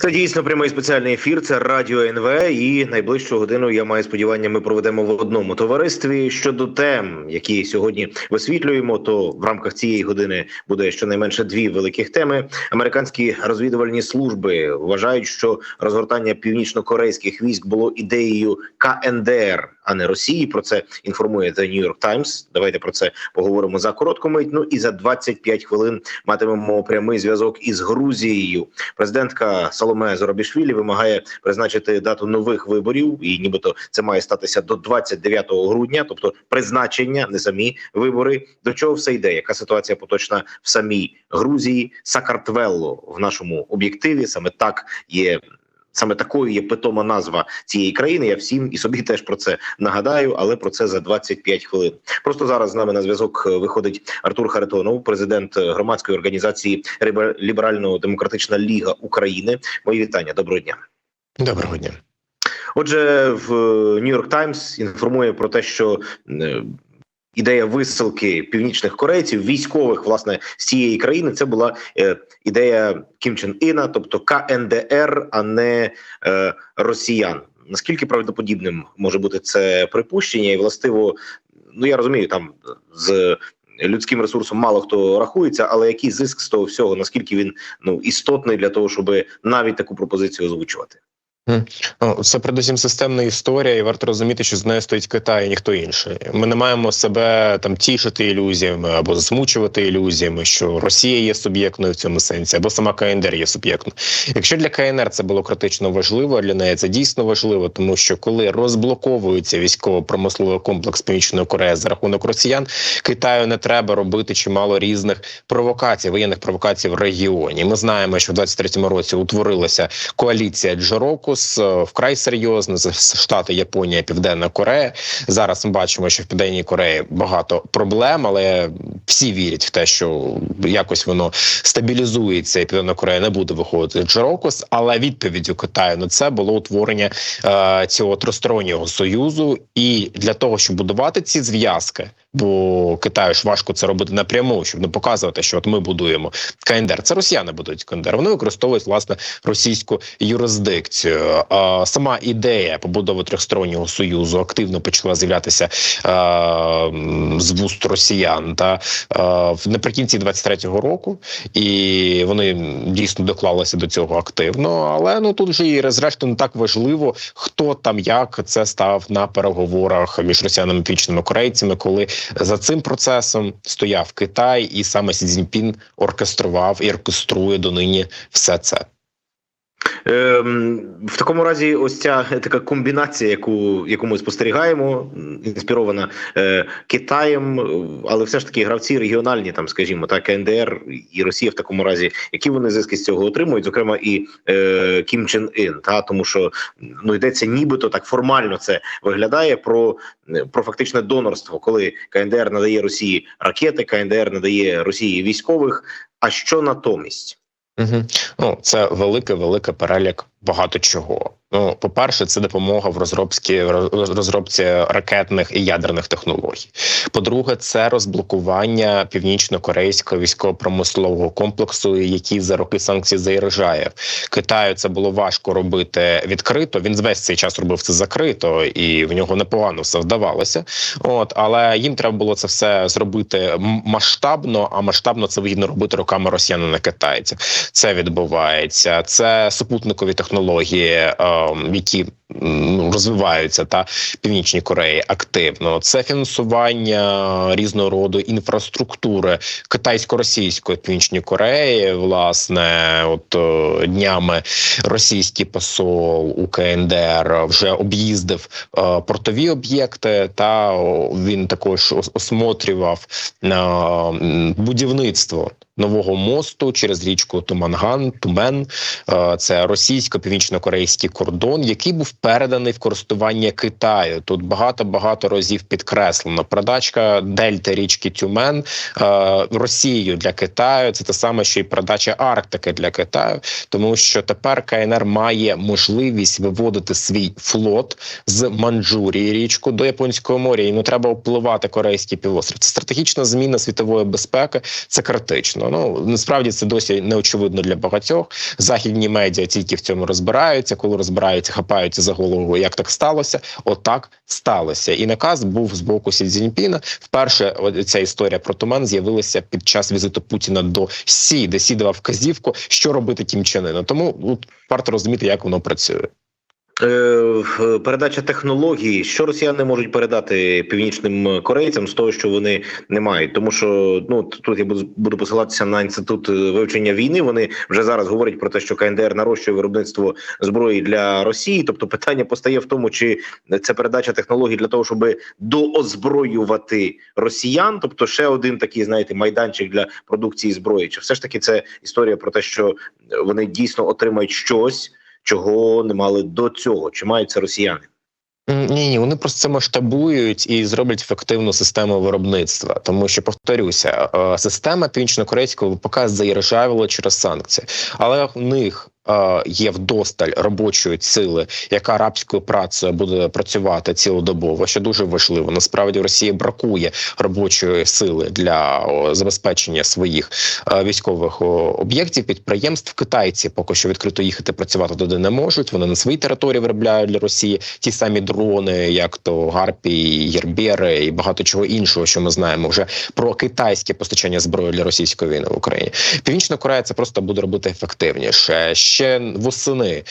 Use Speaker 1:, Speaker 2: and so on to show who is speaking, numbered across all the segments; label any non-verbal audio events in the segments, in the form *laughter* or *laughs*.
Speaker 1: Це дійсно прямий спеціальний ефір. Це радіо НВ. І найближчу годину я маю сподівання. Ми проведемо в одному товаристві щодо тем, які сьогодні висвітлюємо. То в рамках цієї години буде щонайменше дві великих теми. Американські розвідувальні служби вважають, що розгортання північно-корейських військ було ідеєю КНДР, а не Росії. Про це інформує The New York Times. Давайте про це поговоримо за коротку мить. Ну і за 25 хвилин матимемо прямий зв'язок із Грузією. Президентка Соломе Зоробішвілі вимагає призначити дату нових виборів, і нібито це має статися до 29 грудня, тобто призначення, не самі вибори. До чого все йде? Яка ситуація поточна в самій Грузії? Сакартвелло в нашому об'єктиві саме так є. Саме такою є питома назва цієї країни. Я всім і собі теж про це нагадаю, але про це за 25 хвилин. Просто зараз з нами на зв'язок е, виходить Артур Харитонов, президент е, громадської організації Ліберально-демократична ліга України. Мої вітання. Доброго дня.
Speaker 2: Доброго дня.
Speaker 1: Отже, в Нью-Йорк Таймс інформує про те, що е, ідея висилки північних корейців, військових власне з цієї країни, це була е, ідея Кім Чен Іна, тобто КНДР, а не е, росіян. Наскільки правдоподібним може бути це припущення, і властиво, ну я розумію, там з людським ресурсом мало хто рахується, але який зиск з того всього, наскільки він ну істотний для того, щоб навіть таку пропозицію озвучувати?
Speaker 2: Ну, Це передусім системна історія, і варто розуміти, що з нею стоїть Китай і ніхто інший. Ми не маємо себе там тішити ілюзіями або засмучувати ілюзіями, що Росія є суб'єктною в цьому сенсі, або сама КНДР є суб'єктною. Якщо для КНР це було критично важливо, для неї це дійсно важливо, тому що коли розблоковується військово-промисловий комплекс Північної Кореї за рахунок росіян, Китаю не треба робити чимало різних провокацій, воєнних провокацій в регіоні. Ми знаємо, що в 23-му році утворилася коаліція Джороку. Е, вкрай серйозно штати Японія, Південна Корея. Зараз ми бачимо, що в Південній Кореї багато проблем, але всі вірять в те, що якось воно стабілізується, і Південна Корея не буде виходити Джорокос. Але відповіддю Китаю на це було утворення е, цього тристороннього союзу, і для того, щоб будувати ці зв'язки. Бо Китаю ж важко це робити напряму, щоб не показувати, що от ми будуємо КНДР. Це Росіяни будують КНДР. Вони використовують власне російську юрисдикцію. А, сама ідея побудови трьохстороннього союзу активно почала з'являтися з вуст росіян та а, наприкінці 23-го року, і вони дійсно доклалися до цього активно. Але ну тут вже і зрештою не так важливо, хто там як це став на переговорах між росіянами і північними корейцями, коли за цим процесом стояв Китай, і саме Сі Цзіньпін оркестрував і оркеструє донині все це.
Speaker 1: Ем, в такому разі, ось ця така комбінація, яку яку ми спостерігаємо, інспірована е, Китаєм, але все ж таки гравці регіональні, там, скажімо, так, КНДР і Росія в такому разі, які вони зиски з цього отримують, зокрема і е, Кім Чен Ін, та тому що ну йдеться, нібито так формально це виглядає про, про фактичне донорство, коли КНДР надає Росії ракети, КНДР надає Росії військових. А що натомість?
Speaker 2: Угу. Ну це великий великий перелік багато чого. Ну, по перше, це допомога в розробці розробці ракетних і ядерних технологій. По-друге, це розблокування північно-корейського військово-промислового комплексу, який за роки санкцій заїжджає. Китаю це було важко робити відкрито. Він весь цей час робив це закрито, і в нього непогано все вдавалося. От але їм треба було це все зробити масштабно. А масштабно це вигідно робити руками росіян, не китайців. Це відбувається. Це супутникові технології які ну, розвиваються та північній Кореї активно. Це фінансування різного роду інфраструктури китайсько-російської північної Кореї. Власне, от днями російський посол у КНДР вже об'їздив портові об'єкти. Та він також осмотрював будівництво нового мосту через річку Туманган, Тумен. Це російсько-північно-корейський кордон, який був переданий в користування Китаю. Тут багато багато разів підкреслено. Продачка дельти річки Тюмен е, Росією для Китаю. Це те саме, що й продача Арктики для Китаю, тому що тепер КНР має можливість виводити свій флот з Манджурії річку до Японського моря. Йому треба впливати корейський півострів. Це стратегічна зміна світової безпеки. Це критично. Ну насправді це досі не очевидно для багатьох. Західні медіа тільки в цьому розбираються. Коли розбираються, хапаються за голову. Як так сталося? Отак сталося. І наказ був з боку Сі Цзіньпіна. Вперше ця історія про туман з'явилася під час візиту Путіна до Сі, де Сі давав вказівку, що робити тим чином. Ыну. Тому ну, варто розуміти, як воно працює.
Speaker 1: Е, Передача технологій, що росіяни можуть передати північним корейцям з того, що вони не мають, тому що ну тут я буду буду посилатися на інститут е, вивчення війни. Вони вже зараз говорять про те, що КНДР нарощує виробництво зброї для Росії. Тобто, питання постає в тому, чи це передача технологій для того, щоб доозброювати росіян, тобто ще один такий, знаєте, майданчик для продукції зброї, чи все ж таки це історія про те, що вони дійсно отримають щось чого не мали до цього. Чи мають це росіяни?
Speaker 2: Ні, ні, вони просто це масштабують і зроблять ефективну систему виробництва. Тому що повторюся, е, система північно-корейського ВПК заіржавіла через санкції, але в них. Е, Є вдосталь робочої сили, яка арабською працею буде працювати цілодобово, що дуже важливо. Насправді в Росії бракує робочої сили для забезпечення своїх е, військових об'єктів, підприємств. Китайці поки що відкрито їхати працювати туди не можуть. Вони на своїй території виробляють для Росії ті самі дрони, як то Гарпі, Єрбєри і багато чого іншого, що ми знаємо вже про китайське постачання зброї для російської війни в Україні. Північна Корея це просто буде робити ефективніше. Ще восени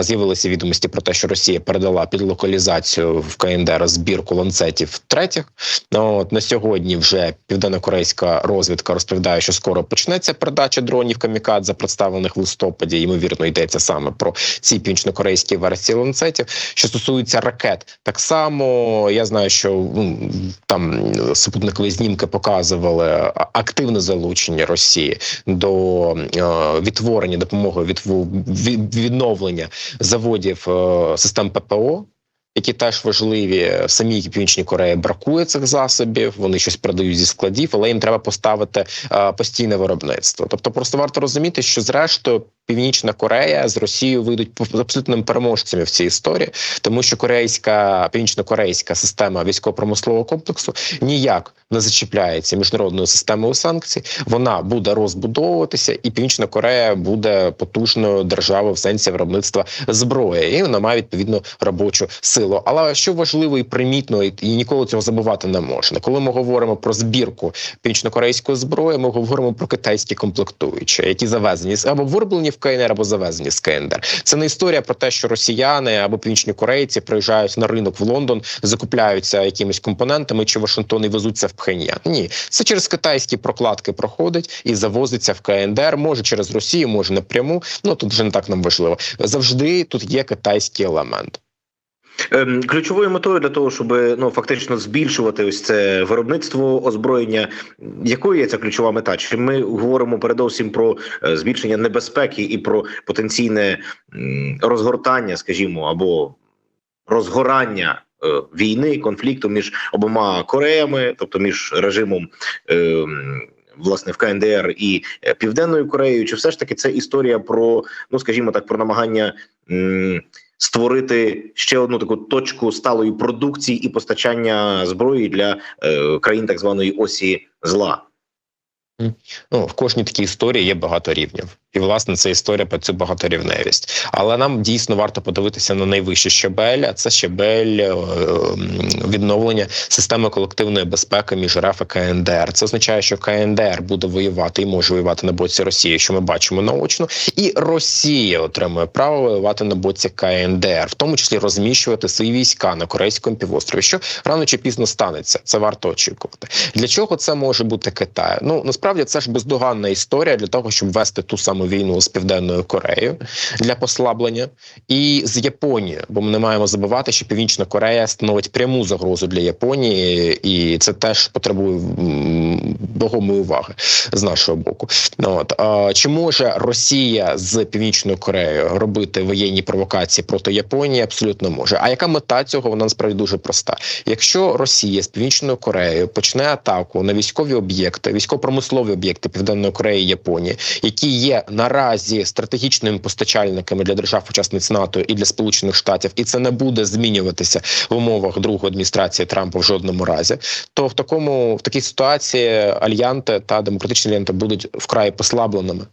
Speaker 2: з'явилися відомості про те, що Росія передала під локалізацію в КНДР збірку ланцетів третіх. Ну, от на сьогодні вже південно-корейська розвідка розповідає, що скоро почнеться передача дронів камікадзе, представлених в листопаді. Ймовірно, йдеться саме про ці північно-корейські версії ланцетів. Що стосується ракет, так само я знаю, що ну, там супутникові знімки показували активне залучення Росії до е, відтворення допомоги від відновлення заводів е, систем ППО. Які теж важливі в самій північній Кореї бракує цих засобів. Вони щось продають зі складів, але їм треба поставити е, постійне виробництво. Тобто, просто варто розуміти, що зрештою Північна Корея з Росією вийдуть абсолютними переможцями в цій історії, тому що корейська північно-корейська система військово-промислового комплексу ніяк не зачіпляється міжнародною системою санкцій. Вона буде розбудовуватися, і Північна Корея буде потужною державою в сенсі виробництва зброї, і вона має відповідно робочу силу. Але що важливо і примітно, і ніколи цього забувати не можна. Коли ми говоримо про збірку північно-корейської зброї, ми говоримо про китайські комплектуючі, які завезені або вироблені в КНР, або завезені з КНДР. Це не історія про те, що росіяни або північні корейці приїжджають на ринок в Лондон, закупляються якимись компонентами чи Вашингтон і везуться в Пхеньян. Ні, це через китайські прокладки проходить і завозиться в КНДР. Може через Росію, може напряму. Ну тут вже не так нам важливо. Завжди тут є китайський елемент.
Speaker 1: Ем, Ключовою метою для того, щоб ну фактично збільшувати ось це виробництво озброєння, якою є ця ключова мета? Чи ми говоримо передовсім про е, збільшення небезпеки і про потенційне розгортання, скажімо, або розгорання е, війни, конфлікту між обома Кореями, тобто між режимом. ем, Власне, в КНДР і е, Південною Кореєю, чи все ж таки це історія про, ну скажімо так, про намагання створити ще одну таку точку сталої продукції і постачання зброї для е, країн так званої осі зла.
Speaker 2: Ну в кожній такій історії є багато рівнів, і власне це історія про цю багаторівневість. Але нам дійсно варто подивитися на найвищий щебель. А це щебель е, відновлення системи колективної безпеки між РФ і КНДР. Це означає, що КНДР буде воювати і може воювати на боці Росії, що ми бачимо наочно, і Росія отримує право воювати на боці КНДР, в тому числі розміщувати свої війська на корейському півострові. Що рано чи пізно станеться, це варто очікувати. Для чого це може бути Китай? Ну насправді це ж бездоганна історія для того, щоб вести ту саму війну з південною Кореєю для послаблення, і з Японією, бо ми не маємо забувати, що Північна Корея становить пряму загрозу для Японії, і це теж потребує вагомої уваги з нашого боку. От чи може Росія з Північною Кореєю робити воєнні провокації проти Японії? Абсолютно може. А яка мета цього? Вона насправді дуже проста. Якщо Росія з Північною Кореєю почне атаку на військові об'єкти, військово-промислові об'єкти Південної Кореї і Японії, які є наразі стратегічними постачальниками для держав-учасниць НАТО і для Сполучених Штатів, і це не буде змінюватися в умовах другої адміністрації Трампа в жодному разі, то в такому в такій ситуації альянти та демократичні альянти будуть вкрай послабленими.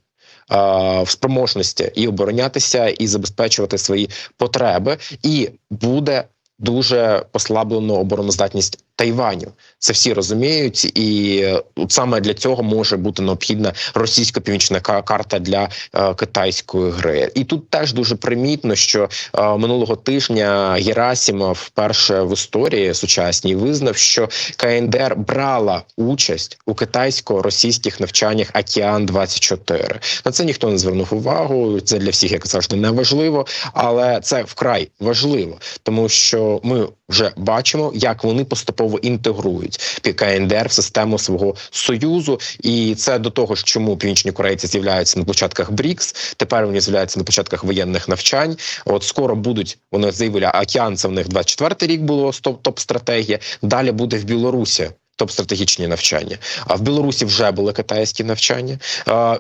Speaker 2: В спроможності і оборонятися, і забезпечувати свої потреби, і буде дуже послаблено обороноздатність Тайваню. Це всі розуміють, і е, саме для цього може бути необхідна російсько-північна карта для е, китайської гри. І тут теж дуже примітно, що е, минулого тижня Герасімов вперше в історії сучасній визнав, що КНДР брала участь у китайсько-російських навчаннях Океан 24 На це ніхто не звернув увагу. Це для всіх, як завжди, не важливо, але це вкрай важливо, тому що ми вже бачимо, як вони поступово інтегрують КНДР в систему свого союзу, і це до того ж, чому північні корейці з'являються на початках БРІКС. Тепер вони з'являються на початках воєнних навчань. От скоро будуть вони заявили, океан це в них 24-й рік було топ стратегія. Далі буде в Білорусі. Топ стратегічні навчання. А в Білорусі вже були китайські навчання.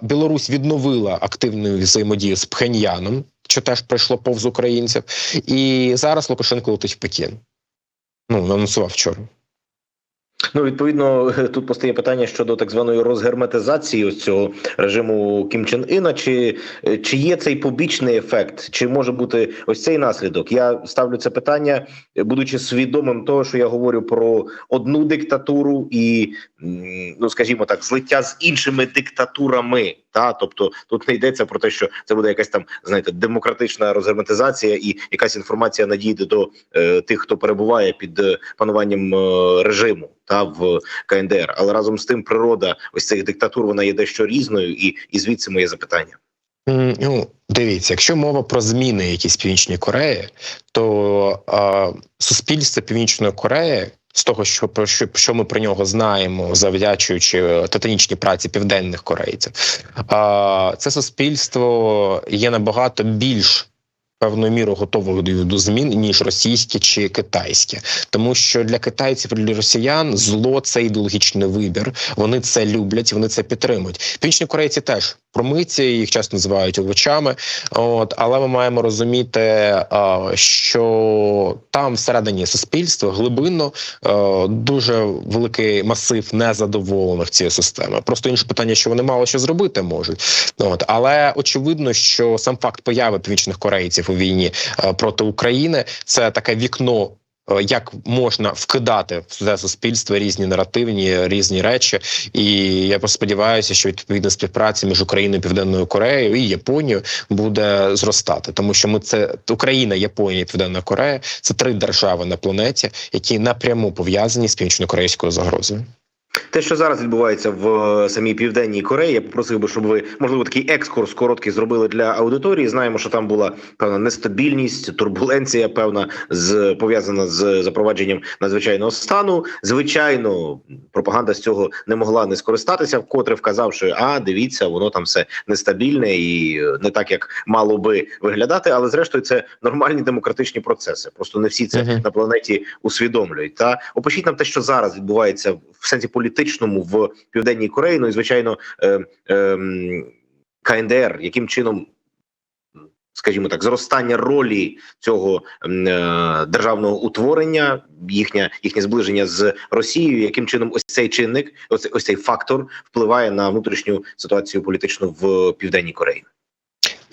Speaker 2: Білорусь відновила активну взаємодію з Пхеньяном, що теж пройшло повз українців. І зараз Лукашенко летить в Пекін. Ну анонсував вчора.
Speaker 1: Ну, відповідно, *laughs* тут постає питання щодо так званої розгерметизації ось цього режиму Кім Чен Іна. Чи, чи є цей побічний ефект, чи може бути ось цей наслідок? Я ставлю це питання, будучи свідомим того, що я говорю про одну диктатуру і, ну скажімо так, злиття з іншими диктатурами. Та тобто тут не йдеться про те, що це буде якась там знаєте демократична розгерметизація, і якась інформація надійде до е, тих, хто перебуває під е, пануванням е, режиму та в КНДР. Але разом з тим, природа ось цих диктатур вона є дещо різною, і, і звідси моє запитання.
Speaker 2: Ну, дивіться, якщо мова про зміни якісь в Північній Кореї, то е, суспільство Північної Кореї. З того, що про що, що ми про нього знаємо, завдячуючи е, титанічній праці південних корейців, це суспільство є набагато більш певною мірою готове до, змін ніж російське чи китайське, тому що для китайців для росіян зло це ідеологічний вибір. Вони це люблять, вони це підтримують. Північні корейці теж промиці, їх часто називають овочами. От але ми маємо розуміти, що там всередині суспільства глибинно дуже великий масив незадоволених цією системою. Просто інше питання, що вони мало що зробити можуть. От але очевидно, що сам факт появи північних корейців у війні е, проти України це таке вікно. е, Як можна вкидати в суспільство різні наративні різні речі, і я сподіваюся, що відповідна співпраця між Україною, Південною Кореєю і Японією буде зростати, тому що ми це Україна, Японія, Південна Корея це три держави на планеті, які напряму пов'язані з північно-корейською загрозою.
Speaker 1: Те, що зараз відбувається в е, самій південній Кореї, я попросив би, щоб ви можливо такий екскурс короткий зробили для аудиторії. Знаємо, що там була певна нестабільність, турбуленція, певна з пов'язана з запровадженням надзвичайного стану. Звичайно, пропаганда з цього не могла не скористатися, вкотре вказавши, а дивіться, воно там все нестабільне і е, не так, як мало би виглядати. Але зрештою, це нормальні демократичні процеси. Просто не всі це
Speaker 2: Мгм.
Speaker 1: на планеті усвідомлюють. Та опишіть нам те, що зараз відбувається в сенсі політичному в південній Кореї. Ну і звичайно, е, е, КНДР, яким чином. Скажімо так, зростання ролі цього е, державного утворення, їхнє їхнє зближення з Росією, яким чином ось цей чинник, ось, ось цей фактор впливає на внутрішню ситуацію політичну в південній Кореї.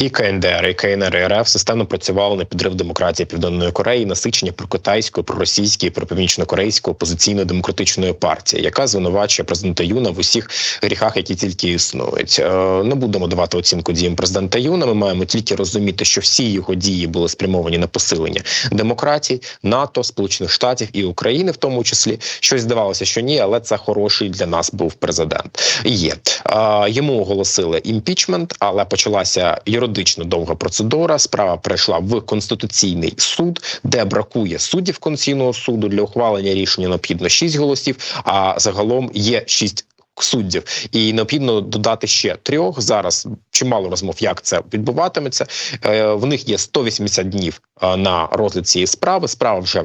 Speaker 2: І КНДР, і КНР, РФ системно працювали на підрив демократії Південної Кореї, насичення прокитайської, проросійської, пропівнічно-корейської опозиційно-демократичної партії, яка звинувачує президента Юна в усіх гріхах, які тільки існують. Е, Не будемо давати оцінку діям президента Юна. Ми маємо тільки розуміти, що всі його дії були спрямовані на посилення демократії, НАТО, Сполучених Штатів і України, в тому числі щось здавалося, що ні, але це хороший для нас був президент. Є Е, йому оголосили імпічмент, але почалася юридично довга процедура. Справа перейшла в конституційний суд, де бракує суддів конституційного суду для ухвалення рішення. Необхідно 6 голосів. А загалом є 6 Суддів і необхідно додати ще трьох. Зараз чимало розмов, як це відбуватиметься. Е, В них є 180 днів е, на розгляд цієї справи. Справа вже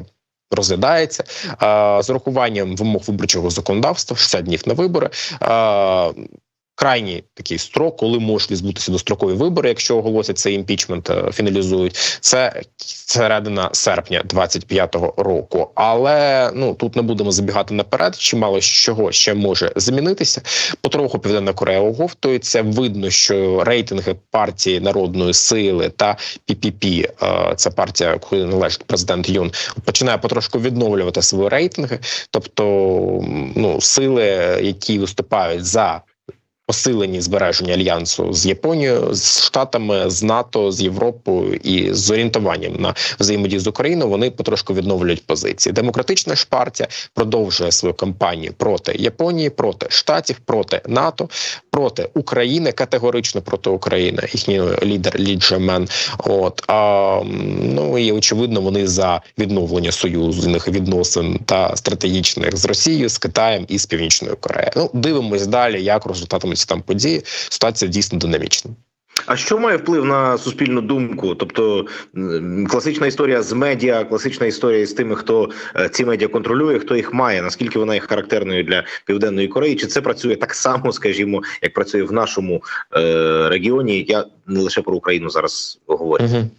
Speaker 2: розглядається е, з урахуванням вимог виборчого законодавства, 60 днів на вибори. Крайній такий строк, коли можуть відбутися дострокові вибори, якщо оголосять цей імпічмент, е, фіналізують це середина серпня 25-го року. Але ну тут не будемо забігати наперед. Чимало чого ще може змінитися. Потроху Південна Корея оговтується. Видно, що рейтинги партії народної сили та ППП, е, це партія, якої належить президент Юн, починає потрошку відновлювати свої рейтинги. Тобто, ну сили, які виступають за посилені збереження альянсу з Японією, з Штатами, з НАТО, з Європою і з орієнтуванням на взаємодію з Україною, вони потрошку відновлюють позиції. Демократична ж партія продовжує свою кампанію проти Японії, проти Штатів, проти НАТО, проти України, категорично проти України. Їхній лідер Лі Джемен. От а ну і очевидно, вони за відновлення союзних відносин та стратегічних з Росією, з Китаєм і з Північною Кореєю. Ну дивимось далі, як розгортатимуться там події. Ситуація дійсно динамічна.
Speaker 1: А що має вплив на суспільну думку? Тобто класична історія з медіа, класична історія з тими, хто е, ці медіа контролює, хто їх має, наскільки вона є характерною для південної Кореї? Чи це працює так само, скажімо, як працює в нашому е, регіоні? Я не лише про Україну зараз говорю.
Speaker 2: Угу.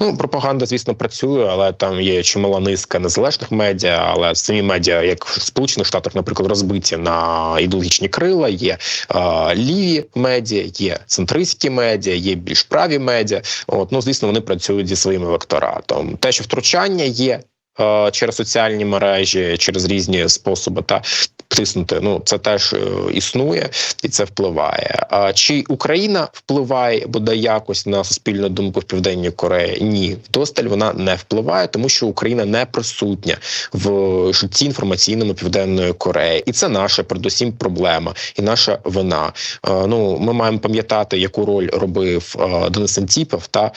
Speaker 2: Ну, пропаганда, звісно, працює, але там є чимала низка незалежних медіа. Але самі медіа, як в Сполучених Штатах, наприклад, розбиті на ідеологічні крила. Є е, ліві медіа, є центристські медіа, є більш праві медіа. От ну звісно, вони працюють зі своїм електоратом. Те, що втручання є. Е, Через соціальні мережі, через різні способи та тиснути. Ну це теж е, існує і це впливає. А чи Україна впливає бодай якось на суспільну думку в південній Кореї? Ні, вдосталь вона не впливає, тому що Україна не присутня в житті інформаційному південної Кореї, і це наша передусім проблема і наша вина. Е, Ну ми маємо пам'ятати, яку роль робив Денис Антіпов та.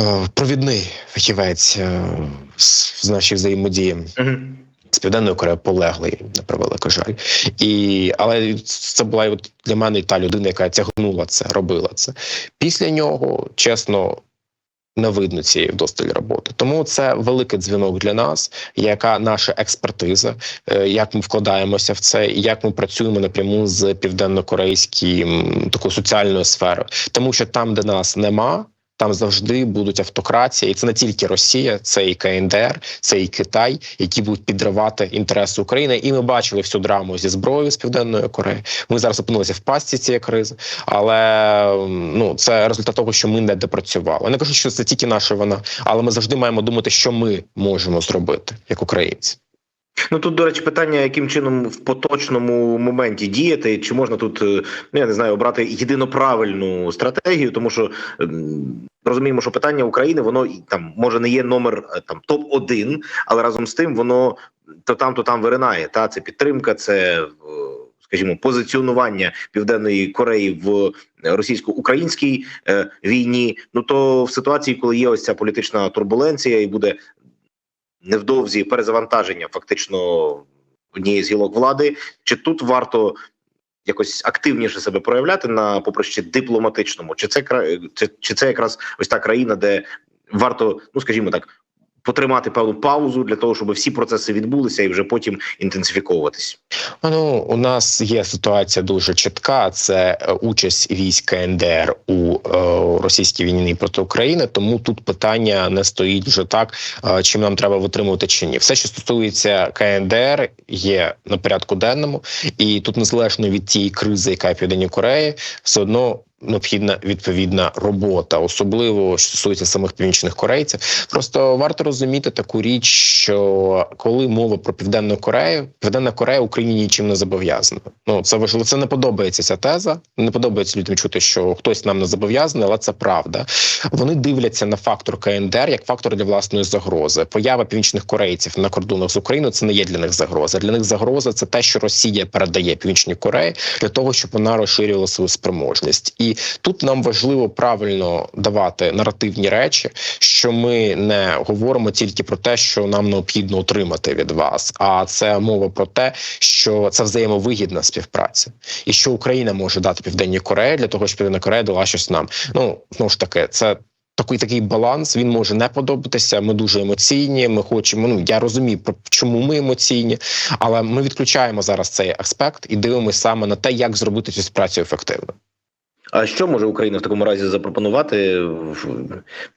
Speaker 2: Е, Провідний фахівець е, з нашої взаємодії з південної Кореї полеглий на превеликий жаль, і але це була от для мене та людина, яка тягнула це, робила це. Після нього, чесно. Не видно цієї вдосталь роботи, тому це великий дзвінок для нас. Яка наша експертиза, е, як ми вкладаємося в це, і як ми працюємо напряму з південно-корейським такою соціальною сферою, тому що там, де нас нема, там завжди будуть автократія, і це не тільки Росія, це і КНДР, це і Китай, які будуть підривати інтереси України. І ми бачили всю драму зі зброєю з південної Кореї. Ми зараз опинилися в пастці цієї кризи, але ну це результат того, що ми не допрацювали. Не кажу, що це тільки наша вина, але ми завжди маємо думати, що ми можемо зробити як українці.
Speaker 1: Ну тут, до речі, питання, яким чином в поточному моменті діяти, чи можна тут е, ну я не знаю, обрати єдино правильну стратегію, тому що ем, розуміємо, що питання України воно там може не є номер е, там топ 1 але разом з тим воно то там, то там виринає. Та це підтримка, це е, скажімо, позиціонування Південної Кореї в російсько-українській е, війні. Ну то в ситуації, коли є ось ця політична турбуленція, і буде невдовзі перезавантаження фактично однієї з гілок влади. Чи тут варто якось активніше себе проявляти на поприще дипломатичному? Чи це чи, чи це якраз ось та країна, де варто, ну скажімо так, потримати певну паузу для того, щоб всі процеси відбулися і вже потім інтенсифіковуватись?
Speaker 2: Ну у нас є ситуація дуже чітка. Це е, участь військ КНДР у е, російській війні проти України. Тому тут питання не стоїть вже так, е, чим нам треба витримувати чи ні. Все, що стосується КНДР, є на порядку денному, і тут незалежно від тієї кризи, яка є в Південній Кореї, все одно. Необхідна відповідна робота, особливо що стосується самих північних корейців. Просто варто розуміти таку річ, що коли мова про південну Корею, південна Корея Україні нічим не зобов'язана. Ну це важливо. Це не подобається ця теза. Не подобається людям чути, що хтось нам не зобов'язаний, але це правда. Вони дивляться на фактор КНДР як фактор для власної загрози. Поява північних корейців на кордонах з Україною це не є для них загроза. Для них загроза це те, що Росія передає Північній Кореї для того, щоб вона розширювала свою спроможність. І тут нам важливо правильно давати наративні речі, що ми не говоримо тільки про те, що нам необхідно отримати від вас, а це мова про те, що це взаємовигідна співпраця, і що Україна може дати Південній Кореї для того, щоб Південна Корея дала щось нам. Ну знову ж таки, це. Такий такий баланс він може не подобатися. Ми дуже емоційні. Ми хочемо. Ну я розумію, про чому ми емоційні, але ми відключаємо зараз цей аспект і дивимося саме на те, як зробити цю співпрацю ефективно.
Speaker 1: А що може Україна в такому разі запропонувати?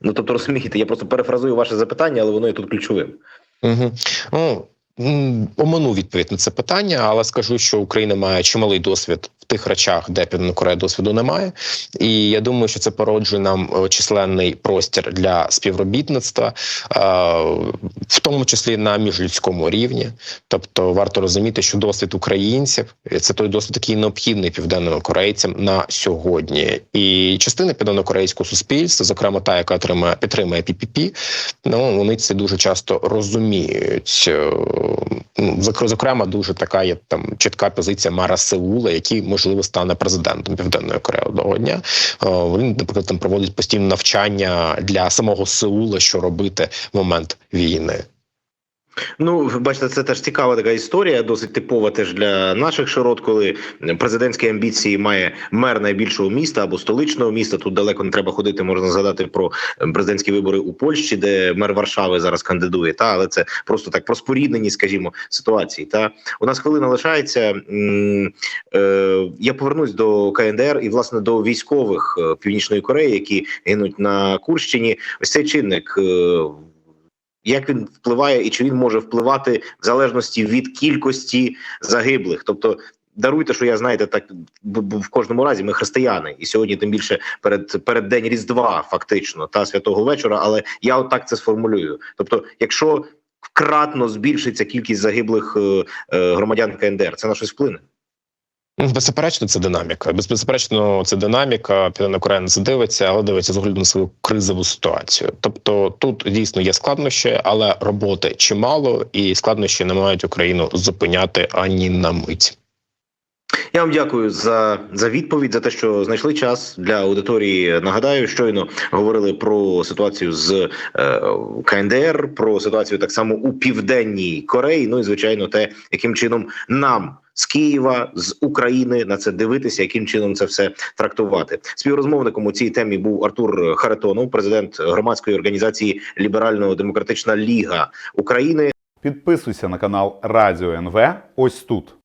Speaker 1: Ну тобто розумієте, я просто перефразую ваше запитання, але воно є тут ключовим.
Speaker 2: Угу. Ну, омину відповідь на це питання, але скажу, що Україна має чималий досвід тих речах, де Південна Корея досвіду немає. І я думаю, що це породжує нам е, численний простір для співробітництва, е, в тому числі на міжлюдському рівні. Тобто варто розуміти, що досвід українців це той досвід, який необхідний південним корейцям на сьогодні. І частина південнокорейського суспільства, зокрема та, яка отримає підтримує ППП, ну вони це дуже часто розуміють. Е, ну, зок- Зокрема, дуже така є там чітка позиція Мара Сеула, який можливо стане президентом Південної Кореї одного дня. Е, Він, наприклад, там проводить постійне навчання для самого Сеула, що робити в момент війни.
Speaker 1: Ну, бачите, це теж цікава така історія, досить типова теж для наших широт, коли президентські амбіції має мер найбільшого міста або столичного міста. Тут далеко не треба ходити. Можна згадати про президентські вибори у Польщі, де мер Варшави зараз кандидує. Та але це просто так про споріднені, скажімо, ситуації. Та у нас хвилина лишається. Е, Я повернусь до КНДР і власне до військових е, Північної Кореї, які гинуть на Курщині. Ось цей чинник. Як він впливає і чи він може впливати в залежності від кількості загиблих? Тобто, даруйте, що я знаєте, так в кожному разі ми християни, і сьогодні, тим більше перед перед день Різдва, фактично, та святого вечора. Але я отак це сформулюю. Тобто, якщо кратно збільшиться кількість загиблих е, е, громадян КНДР, це на щось вплине.
Speaker 2: Ну, Беззаперечно, це динаміка. Без- Беззаперечно, це динаміка. Південна Корея на це дивиться, але дивиться з огляду на свою кризову ситуацію. Тобто тут дійсно є складнощі, але роботи чимало, і складнощі не мають Україну зупиняти ані на мить.
Speaker 1: Я вам дякую за, за відповідь, за те, що знайшли час для аудиторії. Нагадаю, щойно говорили про ситуацію з е, КНДР, про ситуацію так само у південній Кореї. Ну і звичайно, те, яким чином нам з Києва з України на це дивитися, яким чином це все трактувати. Співрозмовником у цій темі був Артур Харитонов, президент громадської організації Ліберально-демократична ліга України.
Speaker 3: Підписуйся на канал Радіо НВ ось тут.